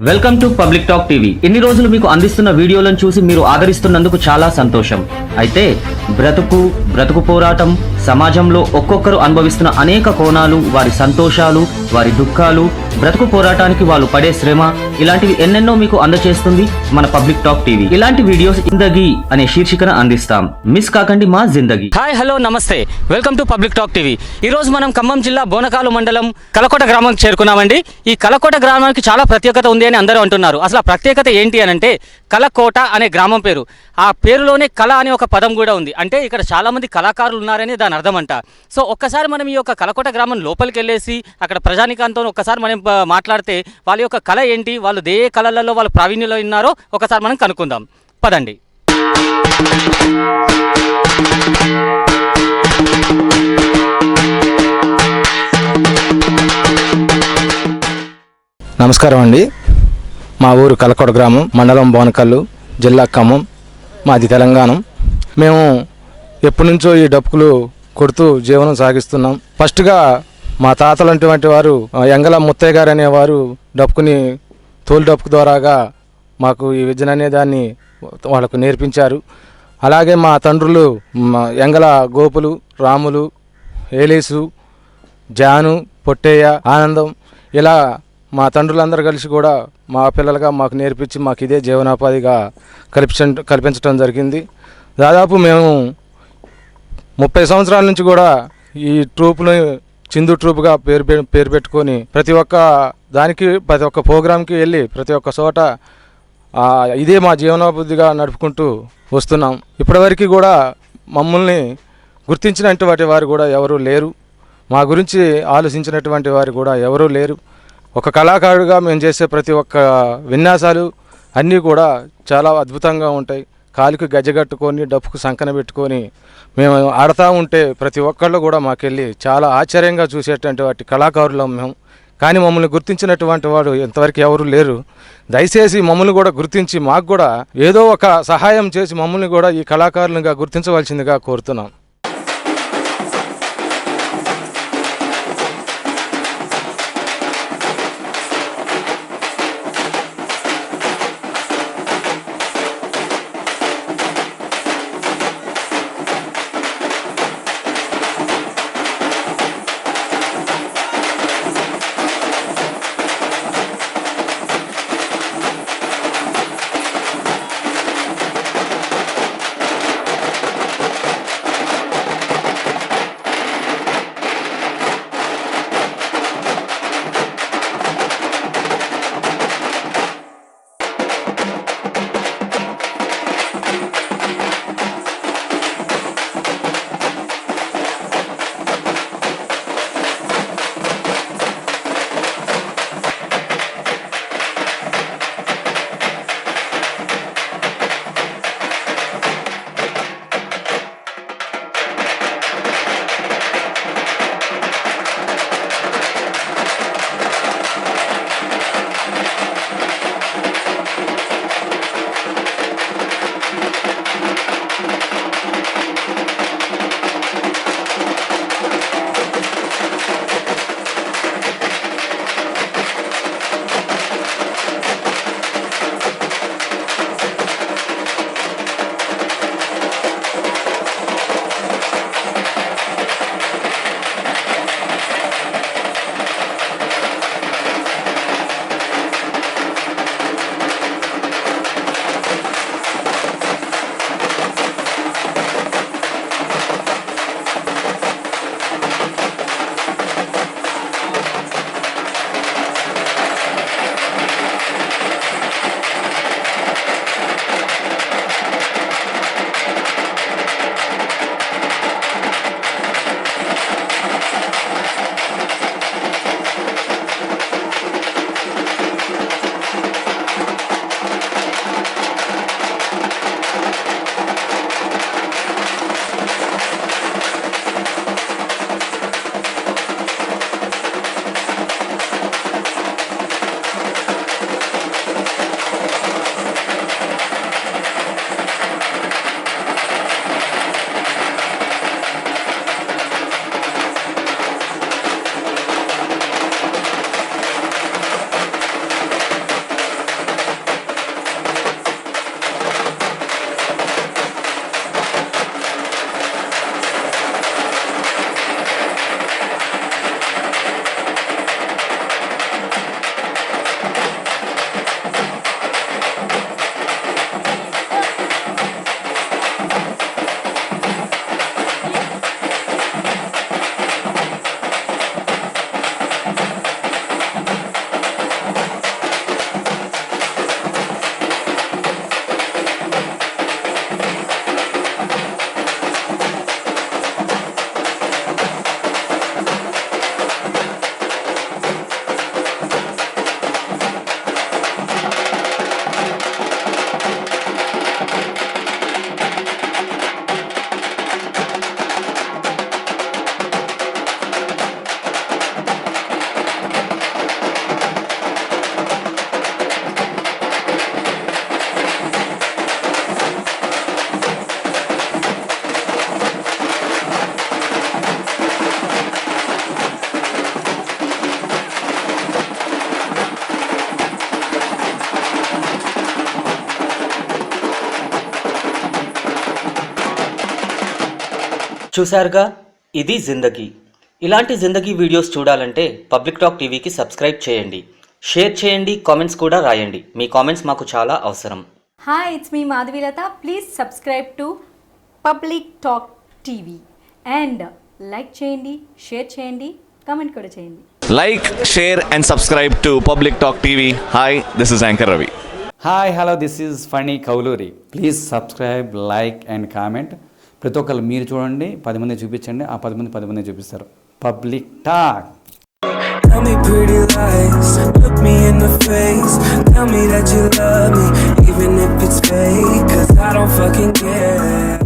Welcome to public talk TV. ఇన్ని రోజులు మీకు అందిస్తున్న వీడియోలను చూసి మీరు ఆదరిస్తున్నందుకు చాలా సంతోషం. అయితే బ్రతుకు బ్రతుకు పోరాటం సమాజంలో ఒక్కొక్కరు అనుభవిస్తున్న అనేక కోణాలు వారి సంతోషాలు వారి దుఃఖాలు బ్రతుకు పోరాటానికి వాళ్ళు పడే శ్రమ ఇలాంటివి ఎన్నెన్నో మీకు అందచేస్తుంది మన పబ్లిక్ టాక్ టీవీ. ఇలాంటి వీడియోస్ ఇందగి అనే శీర్షికను అందిస్తాం. మిస్ కాకండి మా జిందగీ. హాయ్ హలో నమస్తే. Welcome to public talk TV. ఈ రోజు మనం ఖమ్మం జిల్లా బోనకాలు మండలం కలకోట గ్రామానికి చేరుకున్నామండి. ఈ కలకోట గ్రామానికి చాలా ప్రత్యేకత ఉంది అని అందరూ అంటున్నారు. అసలు ఆ ప్రత్యేకత ఏంటి అని అంటే కలకోట అనే గ్రామం పేరు. ఆ పేరులోనే కళ అనే ఒక పదం కూడా ఉంది. అంటే ఇక్కడ చాలా మంది కళాకారులు ఉన్నారని దాని అర్థమంట. సో ఒక్కసారి మనం ఈ యొక్క కలకోట గ్రామం లోపలికి వెళ్ళేసి అక్కడ ప్రజానికాంతో ఒక్కసారి మనం మాట్లాడితే వాళ్ళ యొక్క కళ ఏంటి? వాళ్ళు ఏ కళలలో వాళ్ళు ప్రావీణ్యంలో ఉన్నారో ఒకసారి మనం కనుక్కుందాం. పదండి. నమస్కారం అండి. మా ఊరు కలకొట గ్రామం మండలం బోనకల్లు జిల్లా ఖమ్మం మాది తెలంగాణ. మేము ఎప్పటి నుంచో ఈ డప్పులు కొడుతూ జీవనం సాగిస్తున్నాం. ఫస్ట్గా మా తాతలంటువంటి వారు ఆ, ఎంగల ముత్తయ్య గారు అనేవారు డప్పుకుని తోలు డప్పుకు ద్వారాగా మాకు ఈ విద్యను అనే దాన్ని వాళ్ళకు నేర్పించారు. అలాగే మా తండ్రులు మా ఎంగల గోపులు రాములు ఏలేసు జాను పొట్టేయ ఆనందం ఇలా మా తండ్రులందరూ కలిసి కూడా మా పిల్లలుగా మాకు నేర్పించి మాకు ఇదే జీవనోపాధిగా కల్పించ కల్పించడం జరిగింది. దాదాపు మేము ముప్పై సంవత్సరాల నుంచి కూడా ఈ ట్రూప్ని చిందు ట్రూప్గా పేరు పె- పేరు పెట్టుకొని ప్రతి ఒక్క దానికి ప్రతి ఒక్క ప్రోగ్రాంకి వెళ్ళి ప్రతి ఒక్క చోట ఇదే మా జీవనోబుద్ధిగా నడుపుకుంటూ వస్తున్నాం. ఇప్పటివరకు కూడా మమ్మల్ని గుర్తించినటువంటి వారు కూడా ఎవరూ లేరు. మా గురించి ఆలోచించినటువంటి వారు కూడా ఎవరూ లేరు. ఒక కళాకారుడిగా మేము చేసే ప్రతి ఒక్క విన్యాసాలు అన్నీ కూడా చాలా అద్భుతంగా ఉంటాయి. కాలుకు గజగట్టుకొని డప్పుకు సంకన పెట్టుకొని మేము ఆడుతూ ఉంటే ప్రతి ఒక్కళ్ళు కూడా మాకెళ్ళి చాలా ఆశ్చర్యంగా చూసేటువంటి వాటి కళాకారులం మేము. కానీ మమ్మల్ని గుర్తించినటువంటి వాడు ఇంతవరకు ఎవరు లేరు. దయచేసి మమ్మల్ని కూడా గుర్తించి మాకు కూడా ఏదో ఒక సహాయం చేసి మమ్మల్ని కూడా ఈ కళాకారులుగా గుర్తించవలసిందిగా కోరుతున్నాం. చూశారుగా? ఇది జిందగీ. ఇలాంటి జిందగీ వీడియోస్ చూడాలంటే పబ్లిక్ టాక్ టీవీకి సబ్స్క్రైబ్ చేయండి. షేర్ చేయండి కామెంట్స్ కూడా రాయండి. మీ కామెంట్స్ మాకు చాలా అవసరం. Hi, it's me Madhvilata. Please subscribe to Public Talk TV and like చేయండి షేర్ చేయండి కామెంట్ కూడా చేయండి. Like, share, and subscribe to Public Talk TV. Hi, this is Anchor Ravi. Hi hello this is Phani Kauluri. Please subscribe like and comment. ప్రతి ఒక్కరు మీరు చూడండి పది మంది చూపించండి ఆ పది మంది పది మంది చూపిస్తారు public talk Tell me pretty lies, look me in the face Tell me that you love me, even if it's fake Cause I don't fucking care